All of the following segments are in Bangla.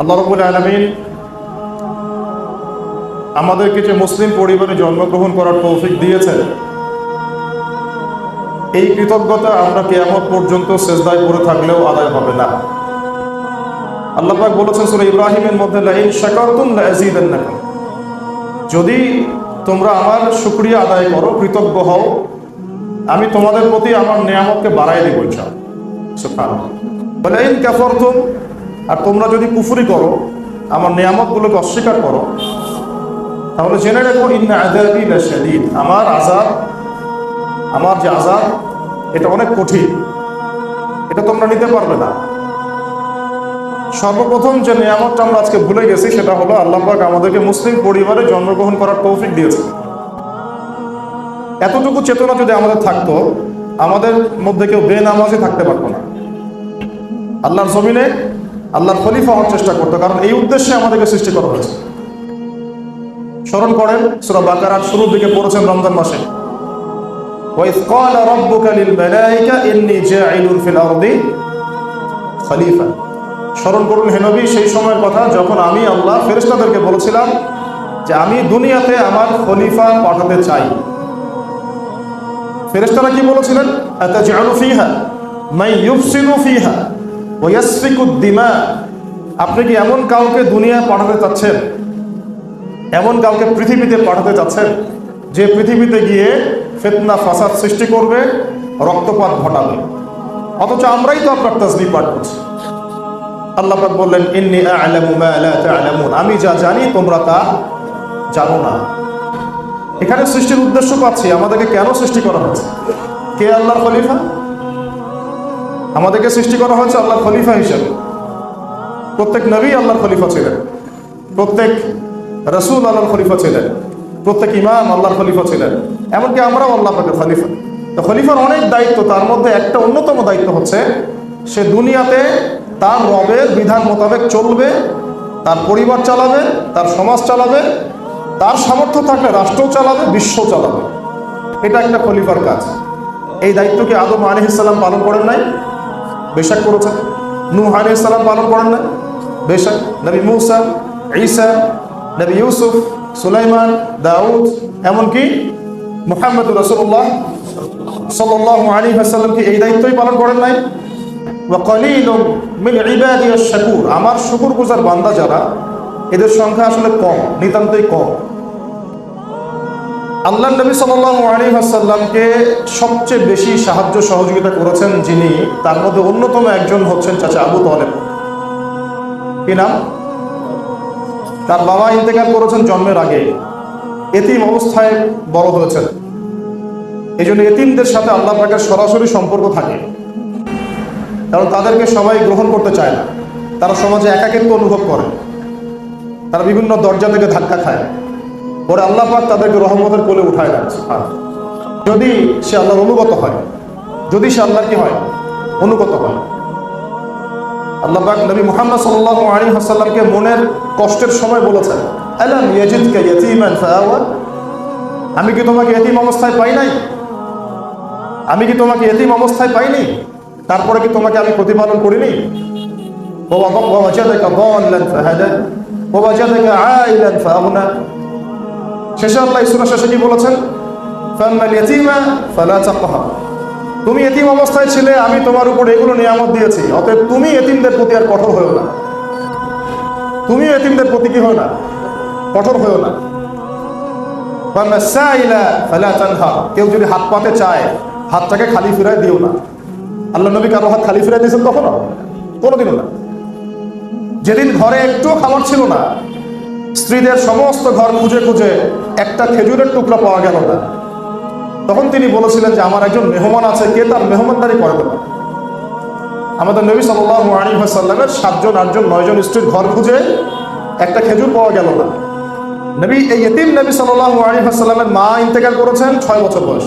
আল্লাহ রবুল আলমিন আমাদেরকে যে মুসলিম পরিবারে জন্মগ্রহণ করার তৌফিক দিয়েছেন, এই কৃতজ্ঞতা আমরা কেয়ামত পর্যন্ত সেজদায় করে থাকলেও আদায় হবে না। আল্লাহ পাক বলেছেন সূরা ইব্রাহিমের মধ্যে যদি তোমরা আমার শুকরিয়া আদায় করো, কৃতজ্ঞ হও, আমি তোমাদের প্রতি আমার নিয়ামতকে বাড়াই দিব ইনশাআল্লাহ। বলে ইন আর তোমরা যদি কুফরি করো, আমার নিয়ামতগুলোকে অস্বীকার করো, তাহলে জেনে রেখো আমার আযাব, আমার যে আযাব, এটা অনেক কঠিন। এটা তোমরা নিতে পারবে না। সর্বপ্রথম যে নিয়ামতটা আমরা আজকে ভুলে গেছি, সেটা হলো আল্লাহ আমাদেরকে মুসলিম পরিবারে জন্মগ্রহণ করার তৌফিক দিয়েছে এতটুকু চেতনা যদি আমাদের থাকতো, আমাদের মধ্যে কেউ বেনামাজি থাকতে পারতো না। আল্লাহর জমিনে আল্লাহর খলিফা হওয়ার চেষ্টা করতো কারণ এই উদ্দেশ্যে আমাদেরকে সৃষ্টি করা হয়েছে স্মরণ করেন সুরা বাকারার শুরুর দিকে পড়েছেন রমজান মাসে وإذ قال ربك للملائكة إني جاعل في الأرض খলিফা স্মরণ করুন হেনবি সেই সময়ের কথা যখন আমি আল্লাহ ফেরেশতাদেরকে বলেছিলাম যে আমি দুনিয়াতে আমার খলিফা পাঠাতে চাই ফেরেশতারা কি বলেছিলেন আতাজআলু ফিহা মাই ইউফসিদু ফিহা ওয়া ইয়াসফিকু দিমা। আপনি কি এমন কাউকে দুনিয়ায় পাঠাতে চাচ্ছেন? এমন কাউকে পৃথিবীতে পাঠাতে চাচ্ছেন যে পৃথিবীতে গিয়ে ফেতনা, ফাসাদ সৃষ্টি করবে, রক্তপাত ঘটাবে? অথচ আমরাই তো আপনার তসবি পাঠ করছি। আল্লাহ বললেন, ইন্নি আমি যা জানি, তোমরা তা জানো না। এখানে সৃষ্টির উদ্দেশ্য পাচ্ছি, আমাদেরকে কেন সৃষ্টি করা হয়েছে কে আল্লাহর খলিফা? আমাদেরকে সৃষ্টি করা হয়েছে আল্লাহর খলিফা হিসেবে। প্রত্যেক নবী আল্লাহর খলিফা ছিলেন। প্রত্যেক রসুল আল্লাহর খলিফা ছিলেন। প্রত্যেক ইমাম আল্লাহর খলিফা ছিলেন। এমনকি আমরাও আল্লাহ পাকের খলিফা। তো খলিফার অনেক দায়িত্ব, তার মধ্যে একটা অন্যতম দায়িত্ব হচ্ছে, সে দুনিয়াতে তার রবের বিধান মোতাবেক চলবে, তার পরিবার চালাবে, তার সমাজ চালাবে, তার সামর্থ্য থাকলে রাষ্ট্র চালাবে, বিশ্ব চালাবে। এটা একটা খলিফার কাজ। এই দায়িত্বকে আদম আলী ইসলাম পালন করেন নাই? বেশাক করেছেন। নূহ আলি সালাম পালন করেন না বেশাক নবী মুসা, ঈসা, নবী ইউসুফ, সুলাইমান, দাউদ, এমনকি মোহাম্মদ রসুল্লাহ সাল্লাহ আলী হাসাল্লামকে এই দায়িত্বই পালন করেন নাই? আমার শুকুর গুজার বান্দা যারা, এদের সংখ্যা আসলে কম, নিতান্তই কম। আল্লাহ নবী সাল্লাল্লাহু আলাইহি ওয়াসাল্লামকে সবচেয়ে বেশি সাহায্য সহযোগিতা করেছেন যিনি, তার মধ্যে অন্যতম একজন হচ্ছেন চাচা আবু তালেব। কি নাম? তার বাবা ইন্তেকাল করেছেন জন্মের আগে। এতিম অবস্থায় বড় হয়েছেন। এই জন্য এতিমদের সাথে আল্লাহ পাকের সরাসরি সম্পর্ক থাকে। কারণ তাদেরকে সবাই গ্রহণ করতে চায় না। তারা সমাজে একাকিত্ব অনুভব করে। তারা বিভিন্ন দরজা থেকে ধাক্কা খায়। পরে আল্লাহ পাক তাদেরকে রহমতের কোলে উঠায় না যদি সে আল্লাহর অনুগত হয় যদি সে আল্লাহ কি হয় অনুগত হয় আল্লাহ পাক নবী মুহাম্মদ সাল্লাল্লাহু আলাইহি ওয়াসাল্লামকে মনের কষ্টের সময় বলেছেন আলাম ইয়াজিদকা ইয়াতীমান ফাআওয়া আমি কি তোমাকে এতিম অবস্থায় পাই নাই আমি কি তোমাকে এতিম অবস্থায় পাইনি তারপরে কি তোমাকে আমি প্রতিপালন করিনি ওয়া ওয়া ওয়া ওয়া ওয়া ওয়া ওয়া ওয়া ওয়া ওয়া ওয়া শেষে আল্লাহ ইসুরা শেষে কি বলেছেন? তুমি এতিম অবস্থায় ছিলে, আমি তোমার উপর এগুলো নিয়ামত দিয়েছি। অতএব তুমি এতিমদের প্রতি আর কঠোর হয়েও না। তুমি এতিমদের প্রতি কি হও না? কঠোর হয়েও না। কেউ যদি হাত পাতে চায়, হাতটাকে খালি ফিরায় দিও না। আল্লাহ নবী কারও হাত খালি ফিরাই দিয়েছেন কখনো? কোনোদিনও না। যেদিন ঘরে একটুও খাবার ছিল না স্ত্রীদের সমস্ত ঘর খুঁজে খুঁজে একটা খেজুরের টুকরা পাওয়া গেল না। তখন তিনি বলেছিলেন যে, আমার একজন মেহমান আছে, কে তার মেহমানদারি করে দেবে আমাদের নবী সাল্লাল্লাহু আলাইহি ওয়াসাল্লামের সাতজন, আটজন, নয়জন স্ত্রীর ঘর খুঁজে একটা খেজুর পাওয়া গেল না। নবী, এই এতিম নবী সাল্লাল্লাহু আলাইহি ওয়াসাল্লামের মা ইন্তেকাল করেছেন ছয় বছর বয়স।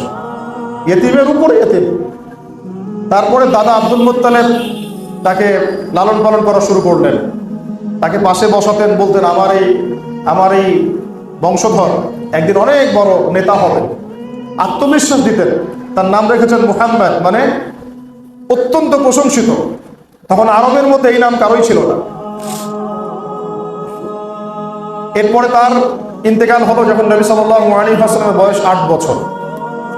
এতিমের উপরে এতিম। তারপরে দাদা আব্দুল মুত্তালেব তাকে লালন পালন করা শুরু করলেন। তাকে পাশে বসাতেন, বলতেন, আমার এই আমার এই বংশধর একদিন অনেক বড় নেতা হবে আত্মবিশ্বাস দিতেন। তার নাম রেখেছেন মুহাম্মদ মানে অত্যন্ত প্রশংসিত। তখন আরবের মধ্যে এই নাম কারোই ছিল না। এরপরে তার ইন্তেকাল হলো যখন নবী সাল্লাহ আলী বয়স আট বছর।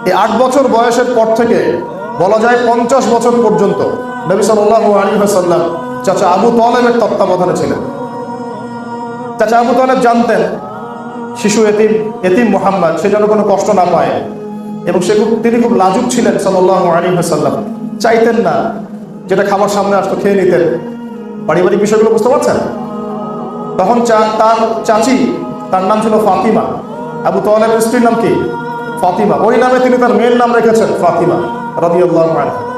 এই আট বছর বয়সের পর থেকে বলা যায় পঞ্চাশ বছর পর্যন্ত নবী সাল্লাহ আলী হাসাল্লাম চাচা আবু তলেবের তত্ত্বাবধানে ছিলেন। চাচা আবু তলেব জানতেন শিশু এতিম এতিম মোহাম্মদ, সে যেন কোনো কষ্ট না পায়। এবং সে খুব, তিনি খুব লাজুক ছিলেন সাল্লাহ আলী হাসাল্লাম চাইতেন না, যেটা খাবার সামনে আসতো খেয়ে নিতেন। পারিবারিক বিষয়গুলো বুঝতে পারছেন? তখন তার চাচি, তার নাম ছিল ফাতিমা। আবু তোয়ালের স্ত্রীর নাম কি? ফাতিমা। ওই নামে তিনি তার মেয়ের নাম রেখেছেন, ফাতিমা, রাদিয়াল্লাহু আনহা।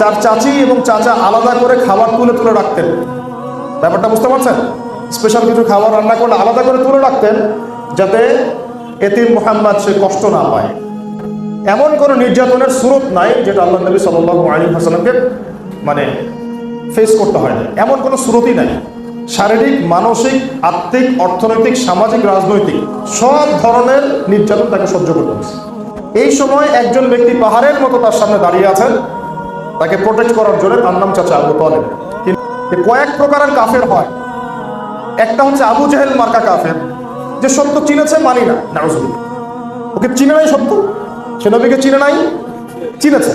চার চাচি এবং চাচা আলাদা করে খাবার তুলে তুলে রাখতেন। ব্যাপারটা বুঝতে পারছেন? স্পেশাল কিছু খাবার রান্না করলে আলাদা করে তুলে রাখতেন যাতে এতিম মোহাম্মদ সে কষ্ট না পায়। এমন কোনো নির্যাতনের স্রোত নাই যেটা আল্লাহ নবী সাল্লাহ আলী মানে ফেস করতে হয় না এমন কোনো স্রোতই নাই। শারীরিক, মানসিক, আত্মিক, অর্থনৈতিক, সামাজিক, রাজনৈতিক সব ধরনের নির্যাতন তাকে সহ্য করতে হয়েছে। এই সময় একজন ব্যক্তি পাহাড়ের মতো তার সামনে দাঁড়িয়ে আছেন। তাকে প্রোটেক্ট করার জন্য তার নাম চাচা আবু তলেব। কয়েক প্রকারের কাফের হয়। একটা হচ্ছে আবু জেহেল মার্কা কাফের। যে সত্য চিনেছে মানি না। নাউজুবিল্লাহ ওকে চিনে নাই সত্য? সে নবীকে চিনে নাই? চিনেছে।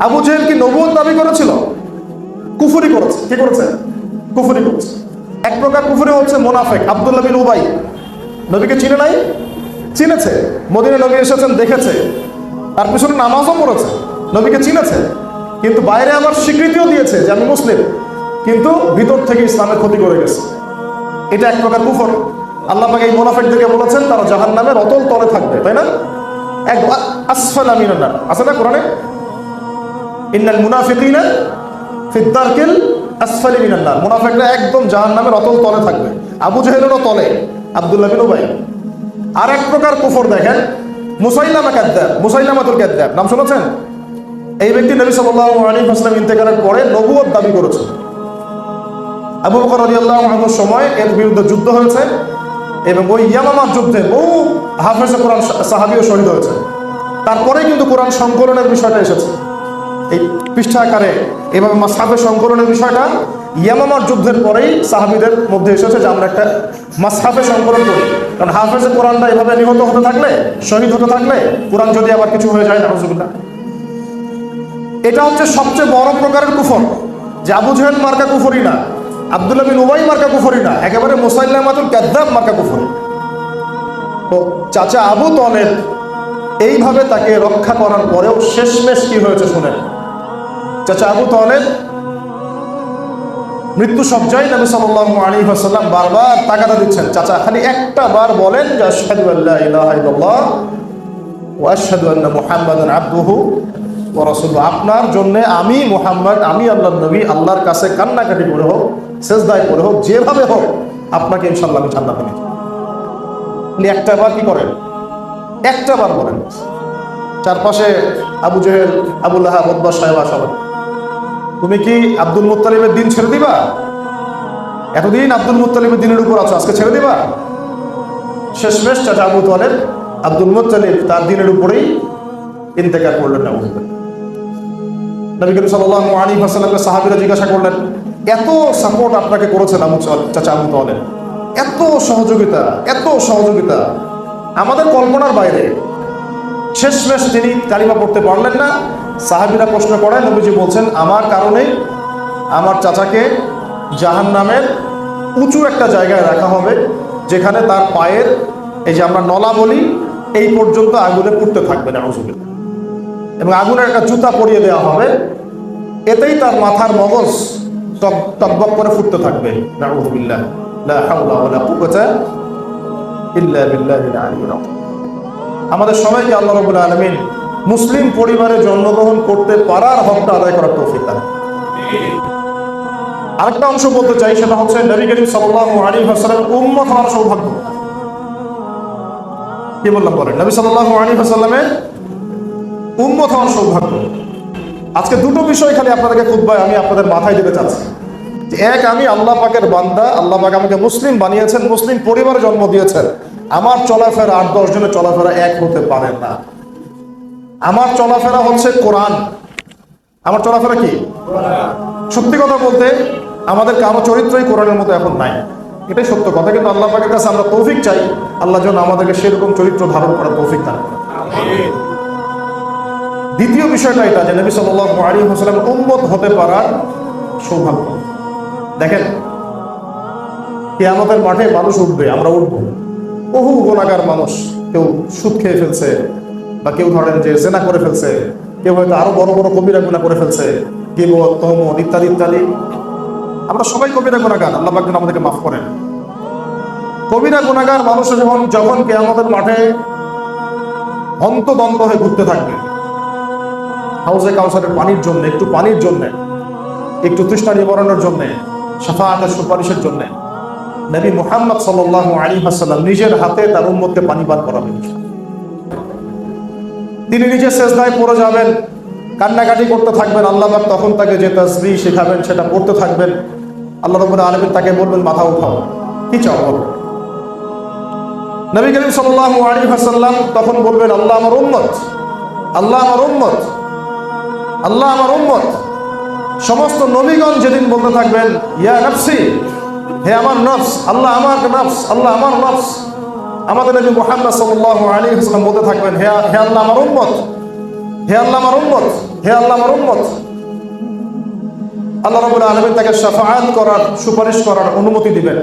আবু জেহেল কি নবুয়ত দাবি করেছিল? কুফুরি করেছে। কি করেছে? কুফুরি করেছে। এক প্রকার কুফুরি হচ্ছে মোনাফেক, আব্দুল্লাহ বিন উবাই। নবীকে চিনে নাই? চিনেছে। মদিনে নবী এসেছেন, দেখেছে। তার পিছনে নামাজও পড়েছে। নবীকে চিনেছে? কিন্তু বাইরে আমার স্বীকৃতিও দিয়েছে যে আমি মুসলিম। কিন্তু ভিতর থেকে ইসলামের ক্ষতি করে গেছে। এটা এক প্রকার কুফর। আল্লাহ পাক এই মোনাফেকদেরকে বলেছেন, তারা জাহান নামের অতল তলে থাকবে, তাই না? এক আসফাল আমিনার আছে না কোরআনে? ইন্নাল মুনাফিকিনা ফিদ্দারকিল আসফালি মিনান নার। মুনাফিকরা একদম জাহান্নামের অতল তলে থাকবে। আবু জাহেলেরও তলে, আব্দুল্লাহ বিন উবাই। আর এক প্রকার কুফর দেখেন, মুসাইলামা কাদ্দাব, মুসাইলামাতুল কাদ্দাব। নাম শুনেছেন? এই ব্যক্তি নবী সাল্লাল্লাহু আলাইহি ওয়াসাল্লাম ইন্তেকালের পরে নবুয়ত দাবি করেছে আবু বকর রাদিয়াল্লাহু আনহুর সময় এর বিরুদ্ধে যুদ্ধ হয়েছে এবং ওই ইয়ামামার যুদ্ধে বহু হাফেজে কোরআন সাহাবিও শহীদ হয়েছে। তারপরে কিন্তু কোরআন সংকলনের বিষয়টা এসেছে। এই পৃষ্ঠা আকারে এভাবে মাসাফে সংকলনের বিষয়টা ইয়ামামার যুদ্ধের পরেই সাহাবিদের মধ্যে এসেছে যে আমরা একটা মাসহাফে সংকলন করি। কারণ হাফেজে কোরআনটা এভাবে নিহত হতে থাকলে, শহীদ হতে থাকলে কোরআন যদি আবার কিছু হয়ে যায় না নাহজুবিল্লাহ এটা হচ্ছে সবচেয়ে বড় প্রকারের কুফর। যে আবু জহেল মার্কা কুফরি না, আব্দুল্লাহ বিন উবাই মার্কা কুফরি না, একেবারে মুসাইল্লামাতুল কাদ্দাব মার্কা কুফরি। তো চাচা আবু তলেব এইভাবে তাকে রক্ষা করার পরেও শেষমেশ কি হয়েছে শুনেন। চাচা আবু তলেব মৃত্যু সজ্জায় নবী সাল্লাল্লাহু আলাইহি ওয়াসাল্লাম বারবার তাকাদা দিচ্ছেন। চাচা খালি একটা বার বলেন যে আশহাদু আল্লা ইলাহা ইল্লাল্লাহ ওয়া আশহাদু আন্না মুহাম্মাদান আবদুহু ওয়া আপনার জন্যে আমি মোহাম্মদ, আমি আল্লাহর নবী, আল্লাহর কাছে কান্নাকাটি করে হোক, সেজদায় করে হোক, যেভাবে হোক, আপনাকে ইনশাআল্লাহ আমি জান্নাতে নিয়ে। আপনি একটা বার কি করেন? একটা বার বলেন। চারপাশে আবু জেহেল আবুল্লাহ আব্বাস সাহেব সবাই তুমি কি আব্দুল মুত্তালিবের দিন ছেড়ে দিবা? এতদিন আব্দুল মুত্তালিবের দিনের উপর আছো, আজকে ছেড়ে দিবা? শেষমেশ চাচা আবু তোয়ালের আব্দুল মুত্তালিব তার দিনের উপরেই ইন্তেকার করলেন না নবী করিম সাল্লাল্লাহু আলাইহি ওয়াসাল্লামকে সাহাবীরা জিজ্ঞাসা করলেন, এত সাপোর্ট আপনাকে করেছেন চাল- চাচা আবু তোয়ালের এত সহযোগিতা এত সহযোগিতা আমাদের কল্পনার বাইরে। শেষমেশ তিনি কালিমা পড়তে পারলেন না। সাহাবিরা প্রশ্ন করেন, নবীজি বলছেন, আমার কারণে আমার চাচাকে জাহান নামের উঁচু একটা জায়গায় রাখা হবে, যেখানে তার পায়ের, এই যে আমরা নলা বলি, এই পর্যন্ত আগুনে পুড়তে থাকবে না হুজুরের এবং আগুনের একটা জুতা পরিয়ে দেওয়া হবে। এতেই তার মাথার মগজ টক টকবক করে ফুটতে থাকবে। আমাদের সবাইকে আল্লাহ রবুল আলমিন মুসলিম পরিবারে জন্মগ্রহণ করতে পারার হকটা আদায় করার তৌফিক দান। আরেকটা অংশ বলতে চাই, সেটা হচ্ছে নবী করিম সাল্লাল্লাহু আলাইহি ওয়াসাল্লামের উম্মত হওয়ার সৌভাগ্য। কি বললাম বলেন নবী সাল্লাল্লাহু আলাইহি ওয়াসাল্লামের উম্মত হওয়ার সৌভাগ্য। আজকে দুটো বিষয় খালি আপনাদেরকে খুতবায় আমি আপনাদের মাথায় দিতে চাচ্ছি। এক, আমি আল্লাহ পাকের বান্দা, আল্লাহ পাক আমাকে মুসলিম বানিয়েছেন, মুসলিম পরিবারে জন্ম দিয়েছেন। আমার চলাফেরা আট, দশ জনের চলাফেরা এক হতে পারে না। আমার চলাফেরা হচ্ছে কোরআন। আমার চলাফেরা কি? সত্যি কথা বলতে, আমাদের কারও চরিত্রই কোরআনের মতো এখন নাই। এটাই সত্য কথা, কিন্তু আল্লাহ পাকের কাছে আমরা তৌফিক চাই। আল্লাহ যেন আমাদেরকে সেরকম চরিত্র ধারণ করার তৌফিক দান করেন। দ্বিতীয় বিষয়টা এটা, যে নবী সাল্লাল্লাহু আলাইহি ওয়াসাল্লাম উম্মত হতে পারার সৌভাগ্য। দেখেন, কিয়ামতের মাঠে মানুষ উঠবে, আমরা উঠব। বহু গুণাগার মানুষ, কেউ সুদ খেয়ে ফেলছে, বা কেউ ধরেন যে জেনা করে ফেলছে, কেউ হয়তো আরও বড় বড় কবিরা গুণা করে ফেলছে কেউ তহমত ইত্যাদি ইত্যাদি। আমরা সবাই কবিরা গুণাগার আল্লাহ পাক আমাদেরকে মাফ করেন। কবিরা গুণাগার মানুষ যখন যখন কেয়ামতের মাঠে অন্তদন্ত হয়ে ঘুরতে থাকবে হাউসে কাউসারের পানির জন্য, একটু পানির জন্য, একটু তৃষ্ণা নিবারণের জন্য সাফাহাতের সুপারিশের জন্য, নবী মোহাম্মদ সাল্লাল্লাহু আলাইহি ওয়াসাল্লাম নিজের হাতে তার উম্মতকে পানি পান করাবেন। তিনি নিজে সেজদায় পড়ে যাবেন, কান্নাকাটি করতে থাকবেন, আল্লাহ তখন তাকে যে তাসবিহ শেখাবেন সেটা পড়তে থাকবেন। আল্লাহ রাব্বুল আলামিন তাকে বলবেন, মাথা উঠাও, কি চাও বলো? নবী করিম সাল্লাল্লাহু আলাইহি হাসাল্লাম তখন বলবেন, আল্লাহ আমার উম্মত, আল্লাহ আমার উম্মত আল্লাহ আমার উম্মত। সমস্ত নবীগণ যেদিন বলতে থাকবেন, ইয়া নফসি, হে আমার নফস, আল্লাহ আমার নফস, আল্লাহ আমার নফস। আমাদের নবী মোহাম্মদ সাল্লাল্লাহু আলাইহি ওয়াসাল্লাম বলতে থাকবেন, হে হে আল্লাহ আমার উম্মত, হে আল্লাহ আমার উম্মত, হে আল্লাহ আমার উম্মত। আল্লাহ রাব্বুল আলামিন তাকে শাফাআত করার, সুপারিশ করার অনুমতি দিবেন।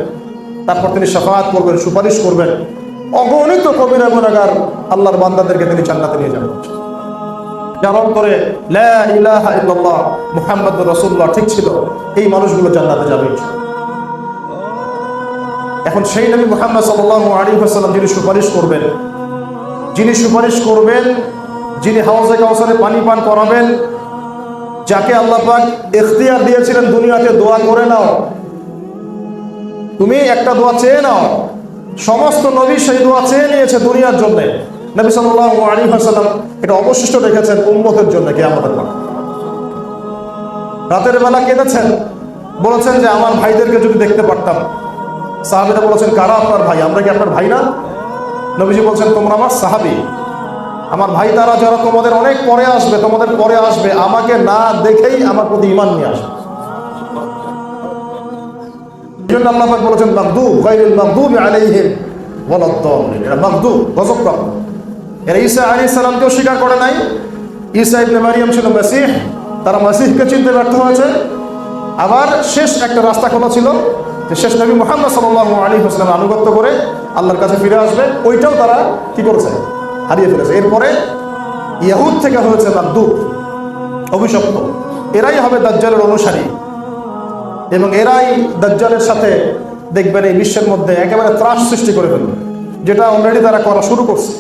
তারপর তিনি শাফাআত করবেন, সুপারিশ করবেন। অগণিত কবিরা গুনাহগার আল্লাহর বান্দাদেরকে তিনি জান্নাতে নিয়ে যাবেন। যার অন্তরে লা ইলাহা ইল্লাল্লাহ, মুহাম্মাদুর রাসূলুল্লাহ ঠিক ছিল। এই মানুষগুলো জান্নাতে যাবে। এখন সেই নবী মুহাম্মদ আলাইহি ওয়াসাল্লাম যিনি সুপারিশ করবেন, যিনি সুপারিশ করবেন, যিনি হাউজে কাউসারে পানি পান করাবেন, যাকে আল্লাহ পাক ইখতিয়ার দিয়েছিলেন দুনিয়াতে, দোয়া করে নাও। তুমি একটা দোয়া চেয়ে নাও। সমস্ত নবী সেই দোয়া চেয়ে নিয়েছে দুনিয়ার জন্য। নবী সাল্লাল্লাহু আলাইহি ওয়াসাল্লাম এটা অবশিষ্ট রেখেছেন উম্মতের জন্য কে আমাদের রাতের বেলা কেঁদেছেন, বলেছেন যে আমার ভাইদেরকে যদি দেখতে পারতাম। সাহাবিরা বলেছেন, কারা আপনার ভাই? আমরা কি আপনার ভাই না? নবীজি বলছেন, তোমরা আমার সাহাবি। আমার ভাই তারা যারা তোমাদের অনেক পরে আসবে, তোমাদের পরে আসবে, আমাকে না দেখেই আমার প্রতি ইমান নিয়ে আসবে। জন্য আল্লাহ বলেছেন, মাগদুব, গায়রুল মাগদুবি আলাইহিম ওয়ালাদ-দাল্লিন। এরা মাগদুব গজবপ্রাপ্ত এরা ঈসা আলাইহিস সালামকেও স্বীকার করে নাই। ঈসা ইবনে মারিয়াম ছিল মেসিহ, তারা মেসিহকে চিনতে ব্যর্থ হয়েছে। আবার শেষ একটা রাস্তা খোলা ছিল, যে শেষ নবী মুহাম্মদ সাল্লাল্লাহু আলাইহি ওয়াসাল্লাম আনুগত্য করে আল্লাহর কাছে ফিরে আসবে, ওইটাও তারা কি করেছে? হারিয়ে ফেলেছে। এরপরে ইয়াহুদ থেকে হয়েছে মাগদুব অভিশপ্ত। এরাই হবে দাজ্জালের অনুসারী। এবং এরাই দাজ্জালের সাথে দেখবেন এই বিশ্বের মধ্যে একেবারে ত্রাস সৃষ্টি করে ফেলবে, যেটা অলরেডি তারা করা শুরু করছে।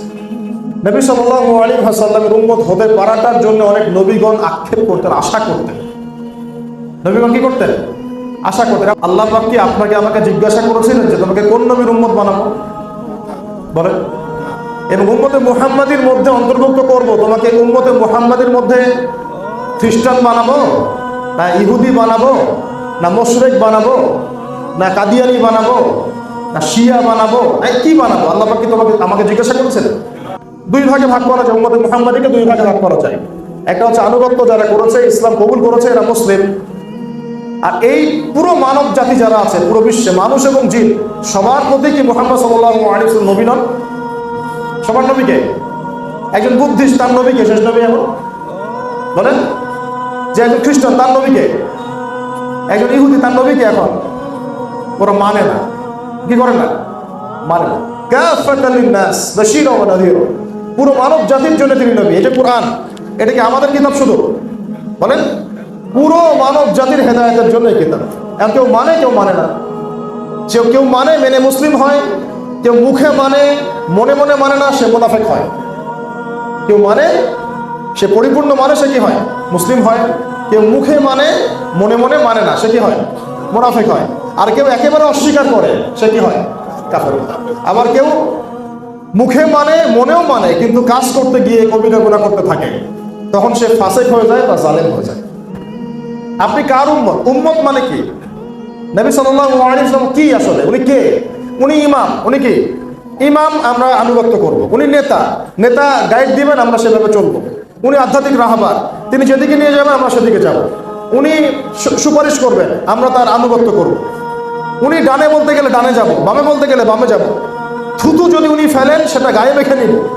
নবী সাল্লাল্লাহু আলাইহি ওয়াসাল্লামের উম্মত হতে পারাটার জন্য অনেক নবীগণ আক্ষেপ করতেন, আশা করতেন। নবীগণ কি করতেন? আশা করতেন। আল্লাহ কি আপনাকে আমাকে জিজ্ঞাসা করেছিলেন যে তোমাকে কোন নবীর উম্মত বানাবো? বলেন। এবং উম্মতে মুহাম্মাদির মধ্যে অন্তর্ভুক্ত করব, তোমাকে উম্মতে মুহাম্মাদির মধ্যে খ্রিস্টান বানাবো, না ইহুদি বানাবো, না মোশরেক বানাবো, না কাদিয়ানি বানাবো, না শিয়া বানাবো এই কি বানাবো? আল্লাহ কি তোমাকে, আমাকে জিজ্ঞাসা করেছেন দুই ভাগে ভাগ করা যায়, উম্মতে মুহাম্মাদিকে দুই ভাগে ভাগ করা যায়। একটা হচ্ছে আনুগত্য যারা করেছে, ইসলাম কবুল করেছে, এরা মুসলিম। আর এই পুরো মানব জাতি যারা আছে, পুরো বিশ্বে, মানুষ এবং জিন, সবার প্রতি কি মোহাম্মদ আলাইহি নবী নন? সবার নবীকে একজন বুদ্ধিস্ট, তার নবীকে শেষ নবী এখন? বলেন। যে একজন খ্রিস্টান, তার নবীকে একজন ইহুদি, তার নবীকে এখন? ওরা মানে না। কি করে না? মানে না। কাফাতাল লিন্নাস, বাশীরা ওয়া নাযীরা পুরো মানব জাতির জন্য তিনি নবী। এটা কোরআন। এটা কি আমাদের কিতাব শুধু? বলেন। পুরো মানব জাতির হেদায়েতের জন্য কিতাব। এখন কেউ মানে কেউ মানে না। কেউ কেউ মানে মেনে মুসলিম হয়, কেউ মুখে মানে মনে মনে মানে না, সে মোনাফেক হয়। কেউ মানে সে পরিপূর্ণ মানে সে কি হয়? মুসলিম হয়। কেউ মুখে মানে মনে মনে মানে না, সে কি হয়? মোনাফেক হয়। আর কেউ একেবারে অস্বীকার করে, সে কি হয়? কাফের। আবার কেউ মুখে মানে মনেও মানে কিন্তু কাজ করতে গিয়ে কবিতা গুণা করতে থাকে। তখন সে ফাসেক হয়ে যায় বা জালেম হয়ে যায়। আপনি কার উম্মত? উম্মত মানে কি? নবী ওয়াসাল্লাম কি আসলে? উনি কে? উনি ইমাম। উনি কি? ইমাম আমরা আনুগত্য করব। উনি নেতা। নেতা গাইড দিবেন, আমরা সেভাবে চলবো। উনি আধ্যাত্মিক রাহবার। তিনি যেদিকে নিয়ে যাবেন, আমরা সেদিকে যাব। উনি সুপারিশ করবেন, আমরা তার আনুগত্য করব। উনি ডানে বলতে গেলে ডানে যাব, বামে বলতে গেলে বামে যাব। থুতু যদি উনি ফেলেন, সেটা গায়ে মেখে নিব।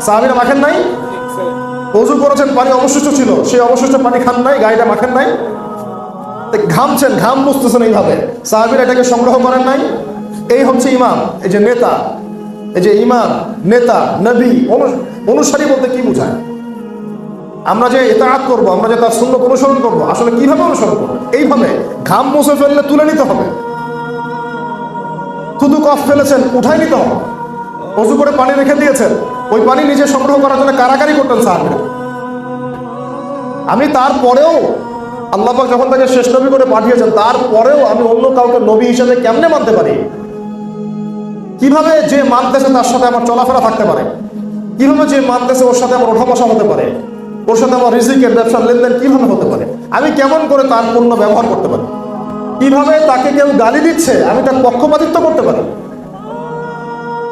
সাহাবিরা মাখেন নাই? অজু করেছেন, পানি অবশিষ্ট ছিল, সেই অবশিষ্ট পানি খান নাই, গায়েটা মাখেন নাই। ঘামছেন, ঘাম বুঝতেছেন এইভাবে। সাহাবিরা এটাকে সংগ্রহ করেন নাই। এই হচ্ছে ইমাম, এই যে নেতা, এই যে ইমাম, নেতা, নবী, অনু- অনুসারী বলতে কি বোঝায়? আমরা যে এতাহাত করব, আমরা যে তার সুন্নত অনুসরণ করব, আসলে কীভাবে অনুসরণ করব? এইভাবে ঘাম মুছে ফেললে তুলে নিতে হবে। শুধু কফ ফেলেছেন উঠাই নিতে হবে অজু করে পানি রেখে দিয়েছেন। ওই পানি নিজে সংগ্রহ করার জন্য কারাকারি করতেন সাহাবিরা আমি তারপরেও আল্লাহ যখন তাকে শেষ নবী করে পাঠিয়েছেন, তারপরেও আমি অন্য কাউকে নবী হিসেবে কেমনে মানতে পারি? কীভাবে যে মানতেছে তার সাথে আমার চলাফেরা থাকতে পারে? কীভাবে যে মানতেছে ওর সাথে আমার ওঠা বসা হতে পারে? ওর সাথে আমার রিজিকের ব্যবসার লেনদেন কীভাবে হতে পারে? আমি কেমন করে তার পণ্য ব্যবহার করতে পারি? কীভাবে তাকে কেউ গালি দিচ্ছে? আমি তার পক্ষপাতিত্ব করতে পারি।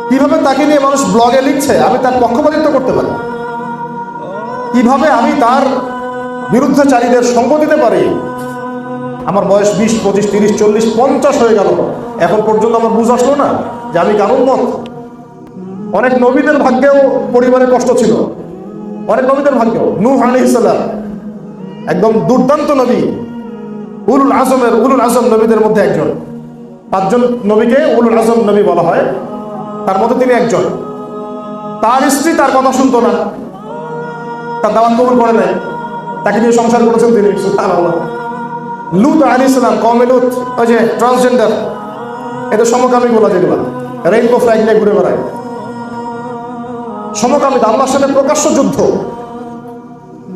কীভাবে তাকে নিয়ে মানুষ ব্লগে লিখছে? আমি তার পক্ষপাতিত্ব করতে পারি। কীভাবে আমি তার বিরুদ্ধচারীদের সঙ্গ দিতে পারি? আমার বয়স বিশ, পঁচিশ, তিরিশ, চল্লিশ, পঞ্চাশ হয়ে গেল। এখন পর্যন্ত আমার বুঝ আসলো না যে আমি কারণ মত অনেক নবীদের ভাগ্যেও পরিবারে কষ্ট ছিল। অনেক নবীদের ভাগ্যেও। নূহ আলাইহিসসালাম একদম দুর্দান্ত নবী। উলুল আজমের, উলুল আজম নবীদের মধ্যে একজন। পাঁচজন নবীকে উলুল আজম নবী বলা হয়। তার মধ্যে তিনি একজন। তার স্ত্রী তার কথা শুনতো না। তার দাওয়াত কবুল করে নাই। তাকে নিয়ে সংসার করেছেন তিনি লুত আলী ইসলাম কমে লুত, ওই যে ট্রান্সজেন্ডার। এদের সমকামী বলা যেগুলো। রেইনবো ফ্ল্যাগ নিয়ে ঘুরে বেড়ায়। সমকামিতা আল্লাহর সাথে প্রকাশ্য যুদ্ধ।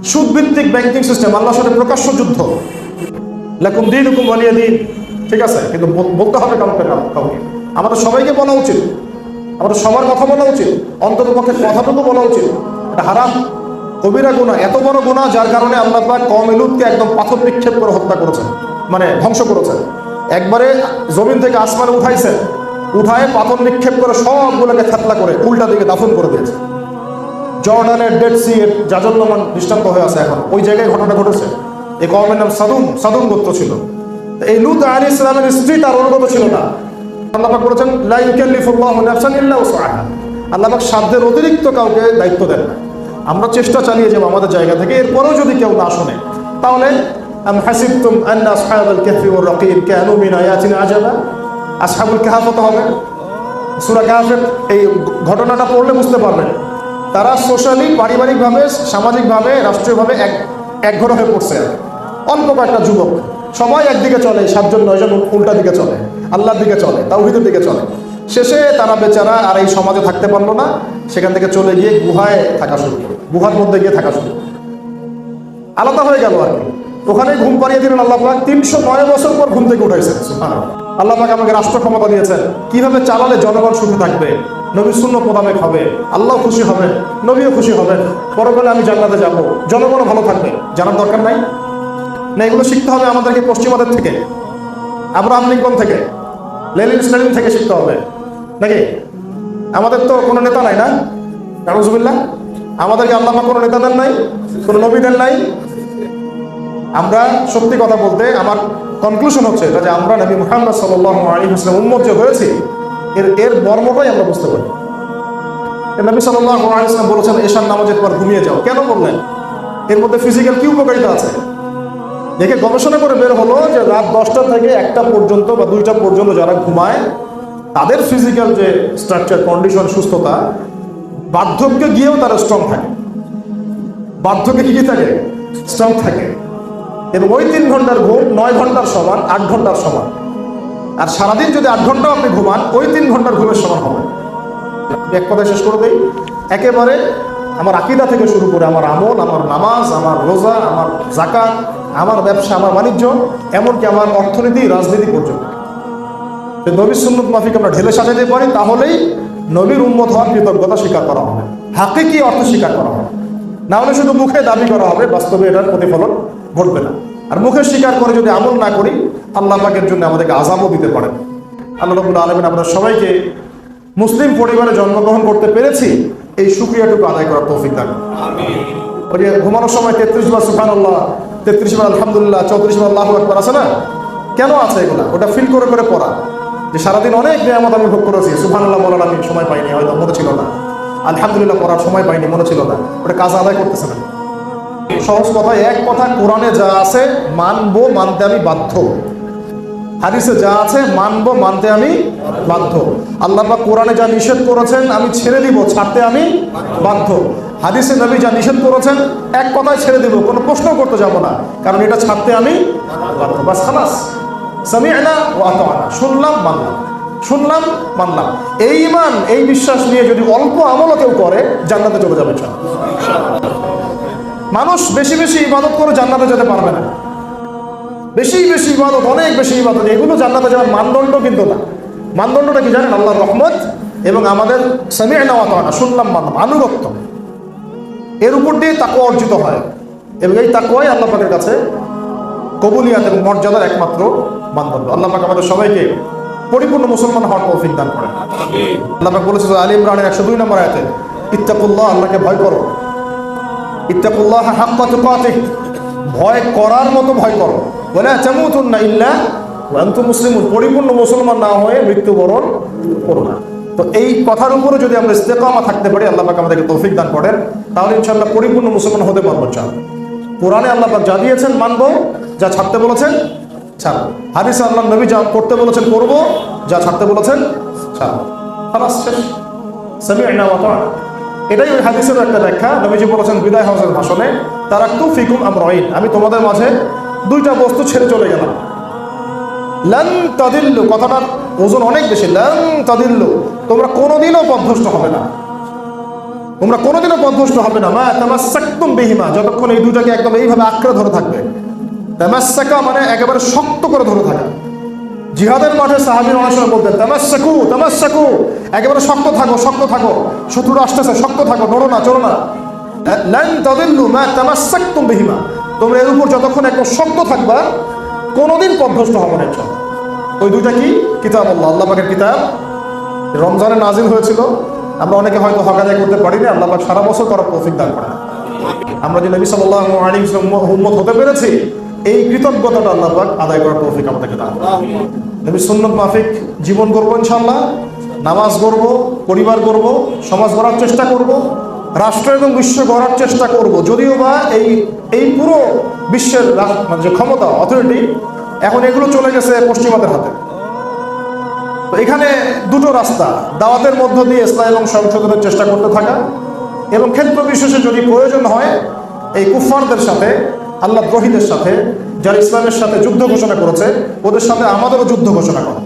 সুদভিত্তিক ব্যাংকিং সিস্টেম, আল্লাহর সাথে প্রকাশ্য যুদ্ধ। লেকুম দিন হুকুম বলিয়ে দিন। ঠিক আছে? কিন্তু বল- বলতে হবে কাউকে না কাউকে। আমাদের সবাইকে বলা উচিত। আমাদের সবার কথা বলা উচিত। অন্তত পক্ষে কথাটুকু বলা উচিত। এটা হারাম। কবিরা গুণা এত বড় গুণা যার কারণে আল্লাহ পাক কমেলুদকে একদম পাথর নিক্ষেপ করে হত্যা করেছেন। মানে ধ্বংস করেছেন। একবারে জমিন থেকে আসমানে উঠাইছেন। উঠায় পাথর নিক্ষেপ করে সবগুলোকে থাতলা করে উল্টা দিকে দাফন করে দিয়েছে। জর্ডানের ডেড সি এর জাজল্যমান দৃষ্টান্ত হয়ে আছে এখন। ওই জায়গায় ঘটনা ঘটেছে। এই কমের নাম সাদুম সাদুম গোত্র ছিল। এই লুত আলী ইসলামের স্ত্রী তার অনুগত ছিল না। আল্লাহ বলেছেন, লা ইউকাল্লিফুল্লাহু নাফসান ইল্লা উসআহা আল্লাহ পাক সাধ্যের অতিরিক্ত কাউকে দায়িত্ব দেন না। আমরা চেষ্টা চালিয়ে যাব আমাদের জায়গা থেকে, এরপরেও যদি কেউ না শোনে, তাহলে আম হাসিবতুম আন্না আসহাবাল কাহফি ওয়ার রাকিব? কানু মিন আয়াতিনা আজাবা? আসহাবুল কাহফ হতে হবে। সুরা কাহাফের এই ঘটনাটা পড়লে বুঝতে পারবেন। তারা সোশ্যালি, পারিবারিকভাবে, সামাজিকভাবে, রাষ্ট্রীয়ভাবে এক একঘর হয়ে পড়ছে। অল্প কয়েকটা যুবক। সবাই একদিকে চলে, সাতজন, নয়জন উল্টা দিকে চলে, আল্লাহর দিকে চলে, তাওহিদের দিকে চলে। শেষে তারা বেচারা আর এই সমাজে থাকতে পারল না, সেখান থেকে চলে গিয়ে গুহায় থাকা শুরু গুহার মধ্যে গিয়ে থাকা শুরু আলাদা হয়ে গেল আর কি। ওখানে ঘুম পাড়িয়ে দিলেন আল্লাহ পাক, তিনশো নয় বছর পর ঘুম থেকে উঠাইছেন আল্লাহ পাক আমাকে রাষ্ট্র ক্ষমতা দিয়েছেন, কীভাবে চালালে জনগণ সুখে থাকবে, নবী শূন্য মোতাবেক হবে, আল্লাহ খুশি হবেন নবীও খুশি হবেন পরকালে আমি জান্নাতে যাব, জনগণও ভালো থাকবে, জানার দরকার নাই। না, এগুলো শিখতে হবে আমাদেরকে পশ্চিমাদের থেকে, আব্রাহাম লিঙ্কন থেকে, লেনিন স্টালিন থেকে শিখতে হবে। নাকি? আমাদের তো কোনো নেতা নাই না? নারুজুবিল্লাহ আমাদেরকে আল্লাহ কোনো নেতা দেন নাই, কোনো নবী দেন নাই। আমরা সত্যি কথা বলতে আমার কনক্লুশন হচ্ছে এটা যে আমরা নবী মুহাম্মদ আলাইহি ওয়াসাল্লাম উম্মত যে হয়েছি, এর এর মর্মটাই আমরা বুঝতে পারি। নবী সাল্লাল্লাহু আলাইহি ওয়াসাল্লাম বলেছেন, এশার নামাজের পর ঘুমিয়ে যাও। কেন বললেন? এর মধ্যে ফিজিক্যাল কি উপকারিতা আছে? দেখে গবেষণা করে বের হলো যে রাত দশটা থেকে একটা পর্যন্ত বা দুইটা পর্যন্ত যারা ঘুমায়, তাদের ফিজিক্যাল যে স্ট্রাকচার কন্ডিশন সুস্থতা, বার্ধক্যে গিয়েও তারা স্ট্রং থাকে। বার্ধক্যে কি কি থাকে? স্ট্রং থাকে। এবং ওই তিন ঘণ্টার ঘুম নয় ঘণ্টার সমান, আট ঘণ্টার সমান। আর সারাদিন যদি আট ঘন্টাও আপনি ঘুমান, ওই তিন ঘণ্টার ঘুমের সমান হবে। এক কথা শেষ করে দেই। একেবারে আমার আকিদা থেকে শুরু করে আমার আমল, আমার নামাজ, আমার রোজা, আমার জাকাত আমার ব্যবসা আমার বাণিজ্য এমনকি আমার অর্থনীতি রাজনীতি পর্যন্ত। নবীর সুন্নত মাফিক আমরা ঢেলে সাজাতে পারি তাহলেই নবীর উন্মত হওয়ার কৃতজ্ঞতা স্বীকার করা হবে। হাকে কি অর্থ স্বীকার করা হবে। না হলে শুধু মুখে দাবি করা হবে বাস্তবে এটার প্রতিফলন ঘটবে না। আর মুখে স্বীকার করে যদি আমল না করি আল্লাহ পাকের জন্য আমাদেরকে আজাবও দিতে পারেন। আল্লাহ রবুল আলমিন আমরা সবাইকে মুসলিম পরিবারে জন্মগ্রহণ করতে পেরেছি এই সুক্রিয়াটুকু আদায় করার তৌফিক দান ওই ঘুমানোর সময় তেত্রিশ বার সুফান আল্লাহ তেত্রিশ বার আলহামদুলিল্লাহ, চৌত্রিশ বার আল্লাহ একবার আছে না? কেন আছে এগুলা? ওটা ফিল করে করে পড়া। যে সারাদিন অনেক নিয়ামত আমি ভোগ করেছি। সুবহানাল্লাহ বলার আমি সময় পাইনি, হয়তো মনে ছিল না। আলহামদুলিল্লাহ পড়ার সময় পাইনি, মনে ছিল না। ওটা কাজ আদায় করতেছে না। সহজ কথা, এক কথা কোরআনে যা আছে, মানবো মানতে আমি বাধ্য। হাদিসে যা আছে, মানবো মানতে আমি বাধ্য। আল্লাহ কোরআনে যা নিষেধ করেছেন, আমি ছেড়ে দিব, ছাড়তে আমি বাধ্য। হাদিসে নবী যা নিষেধ করেছেন, এক কথায় ছেড়ে দিব, কোনো প্রশ্ন করতে যাব না। কারণ এটা ছাড়তে আমি শুনলাম, মানলাম। শুনলাম, মানলাম। এই ইমান এই বিশ্বাস নিয়ে যদি অল্প আমলও কেউ করে, জান্নাতে চলে যাবে মানুষ বেশি বেশি ইবাদত করে জান্নাতে যেতে পারবে না। বেশি বেশি ইবাদত, অনেক বেশি ইবাদত, এগুলো জান্নাতে যাওয়ার মানদণ্ড কিন্তু না। মানদণ্ডটা কি জানেন? আল্লাহ রহমত এবং আমাদের সামিয়া নেওয়া শুনলাম, মানলাম। আনুগত্য। এর উপর দিয়ে তাকুয়া অর্জিত হয়। এবং এই তাকুয়াই আল্লাহ পাকের কাছে কবুলিয়াত এবং মর্যাদার একমাত্র মানদণ্ড। আল্লাহ পাক আমাদের সবাইকে পরিপূর্ণ মুসলমান হওয়ার তৌফিক দান করেন। আল্লাহ পাক বলেছে আলী ইমরানের একশো দুই নম্বর আয়াতে ইত্তাকুল্লাহ আল্লাহকে ভয় করো। ইত্তাকুল্লাহ হাক্কা তুকাতিহ ভয় করার মতো ভয় করো। বলে তামুতুন্না ইল্লা ওয়া আনতুম মুসলিমুন। পরিপূর্ণ মুসলমান না হয়ে মৃত্যুবরণ করো না। তো এই কথার উপরে যদি আমরা ইস্তেকামা থাকতে পারি, আল্লাহ পাক আমাদেরকে তৌফিক দান করেন, তাহলে ইনশাআল্লাহ পরিপূর্ণ মুসলমান হতে পারব চান কোরআনে আল্লাহ পাক যা দিয়েছেন মানবো, যা ছাড়তে বলেছেন, ছাড়বো। হাদিসে আল্লাহ নবী যা করতে বলেছেন করব, যা ছাড়তে বলেছেন ছাড়বো। এটাই ওই হাদিসের একটা ব্যাখ্যা। নবীজি বলেছেন, বিদায় হাউসের ভাষণে, তারা একটু ফিকুম আমরাইন। আমি তোমাদের মাঝে দুইটা বস্তু ছেড়ে চলে গেলাম। লান তাদিল্লু কথাটার ওজন অনেক বেশি। লান তাদিল্লু, তোমরা কোনোদিনও পথভ্রষ্ট হবে না। তোমরা কোনোদিনও পথভ্রষ্ট হবে না। মা তামাসাক্তুম বেহিমা, যতক্ষণ এই দুটাকে একদম এইভাবে আঁকড়ে ধরে থাকবে। তামাসাকা মানে একেবারে শক্ত করে ধরে থাকা। জিহাদের মাঠে সাহাবির অনেক সময় বলতেন, তামাসাকু তামাসাকু, একেবারে শক্ত থাকো শক্ত থাকো। শত্রুরা আসতেছে, শক্ত থাকো, নড়ো না চলো না। লান তাদিল্লু, মা তামাসাক্তুম বেহিমা, তোমরা এর উপর যতক্ষণ একদম শক্ত থাকবা, কোনোদিন পথভ্রষ্ট হবে না। ওই দুইটা কি? কিতাব আল্লাহ। আল্লাহ পাকের কিতাব। রমজানে নাজিল হয়েছিল। আমরা অনেকে হয়তো হক আদায় করতে পারিনি। আল্লাহ পাক সারা বছর করার তৌফিক দান করেন। আমরা যে নবী আলাইহি ওয়াসাল্লাম উম্মত হতে পেরেছি, এই কৃতজ্ঞতাটা আল্লাহ পাক আদায় করার তৌফিক আমাদেরকে দান নবী সুন্নত মাফিক জীবন করব ইনশাআল্লাহ, নামাজ গড়ব, পরিবার গড়ব, সমাজ গড়ার চেষ্টা করব, রাষ্ট্র এবং বিশ্ব গড়ার চেষ্টা করব। যদিও বা এই এই পুরো বিশ্বের মানে যে ক্ষমতা অথরিটি এখন এগুলো চলে গেছে পশ্চিমাদের হাতে। তো এখানে দুটো রাস্তা, দাওয়াতের মধ্য দিয়ে ইসলাম এবং সংশোধনের চেষ্টা করতে থাকা এবং ক্ষেত্র বিশেষে যদি প্রয়োজন হয়, এই কুফারদের সাথে, আল্লাহ গ্রহীদের সাথে, যারা ইসলামের সাথে যুদ্ধ ঘোষণা করেছে, ওদের সাথে আমাদেরও যুদ্ধ ঘোষণা করা।